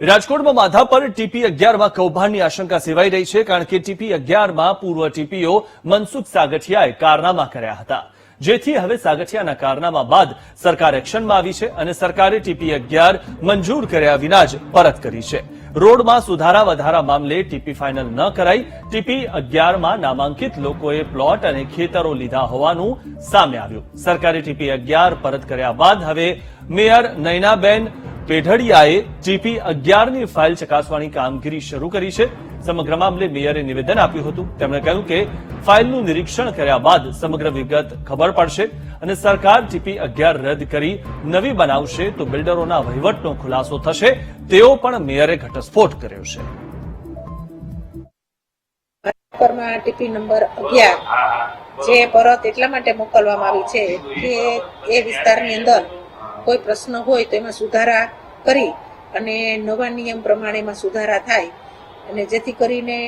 રાજકોટમાં માધાપર ટીપી અગિયારમાં કૌભાંડની આશંકા સેવાઈ રહી છે કારણ કે ટીપી અગિયારમાં પૂર્વ ટીપીઓ મનસુખ સાગઠિયાએ કારનામા કર્યા હતા. જેથી હવે સાગઠિયાના કારનામા બાદ સરકાર એક્શનમાં આવી છે અને સરકારે ટીપી અગિયાર મંજૂર કર્યા વિના જ પરત કરી છે. રોડમાં સુધારા વધારા મામલે ટીપી ફાઇનલ ન કરાઈ. ટીપી અગિયારમાં નામાંકિત લોકોએ પ્લોટ અને ખેતરો લીધા હોવાનું સામે આવ્યું. સરકારે ટીપી અગિયાર પરત કર્યા બાદ હવે મેયર નયનાબેન પેઢડિયાએ જીપી અગિયારની ફાઇલ ચકાસવાની કામગીરી શરૂ કરી છે. સમગ્ર મામલે મેયરે નિવેદન આપ્યું હતું. તેમણે કહ્યું કે ફાઇલનું નિરીક્ષણ કર્યા બાદ સમગ્ર વિગત ખબર પડશે અને સરકાર જીપી અગિયાર રદ કરી નવી બનાવશે તો બિલ્ડરોના વહીવટનો ખુલાસો થશે. તેવો પણ મેયરે ઘટસ્ફોટ કર્યો છે. જે પરત એટલા માટે મોકલવામાં આવી છે કે એ વિસ્તારની અંદર કોઈ પ્રશ્ન હોય તો એમાં સુધારા કરી અને નવા નિયમ પ્રમાણે એમાં સુધારા થાય. અને જેથી કરીને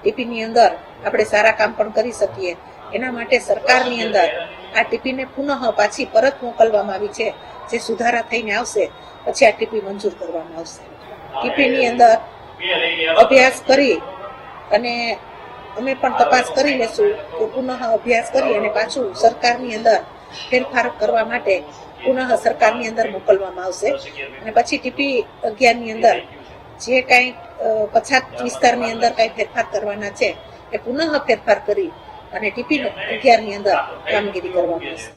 ટીપીની અંદર આપણે સારા કામ પણ કરી શકીએ. એના માટે સરકારની અંદર આ ટીપીને પુનઃ પાછી પરત મોકલવામાં આવી છે, જે સુધારા થઈને આવશે, પછી આ ટીપી મંજૂર કરવામાં આવશે. ટીપીની અંદર અભ્યાસ કરી અને અમે પણ તપાસ કરી લેશું કે પુનઃ અભ્યાસ કરી અને પાછું સરકારની અંદર ફેરફાર કરવા માટે પુનઃ સરકારની અંદર મોકલવામાં આવશે. અને પછી ટીપી અગિયારની અંદર જે કાંઈ પછાત વિસ્તારની અંદર કાંઈ ફેરફાર કરવાના છે, એ પુનઃ ફેરફાર કરી અને ટીપી અગિયારની અંદર કામગીરી કરવામાં આવશે.